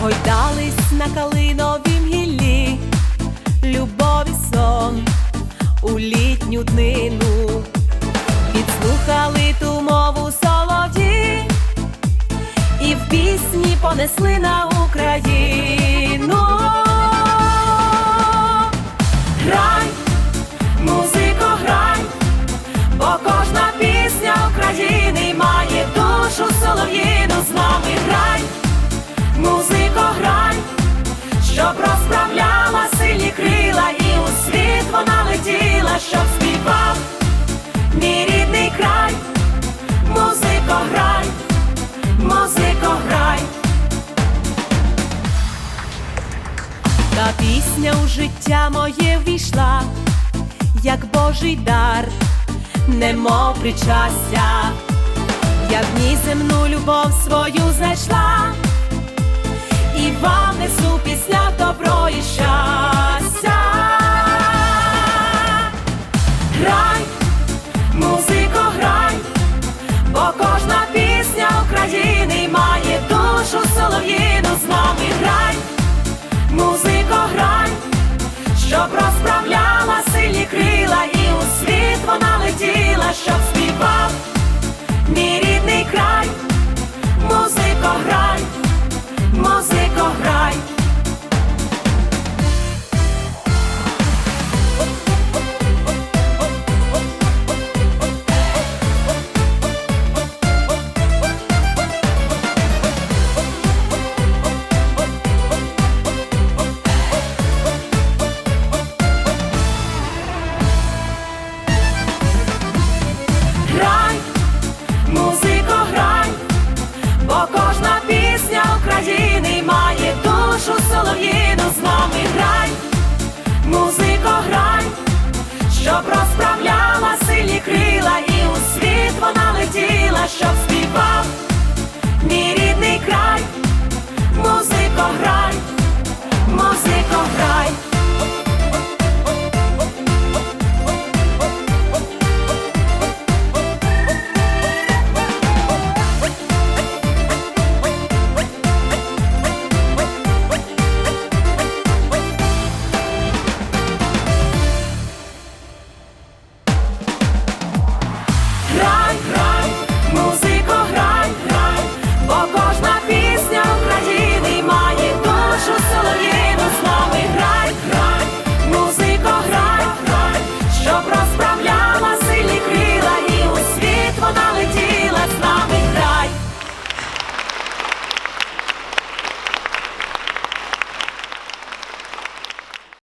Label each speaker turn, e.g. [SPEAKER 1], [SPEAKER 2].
[SPEAKER 1] гойдались на калиновім гіллі, любові сон у літню днину, підслухали ту мову солоді, і в пісні понесли на Україну. Пісня у життя моє ввійшла, як Божий дар, немов причастя, я в ній земну любов свою знайшла, і вам несу крила, солов'їну з нами грай, музико, грай, щоб розправляла сильні крила, і у світ вона летіла, щоб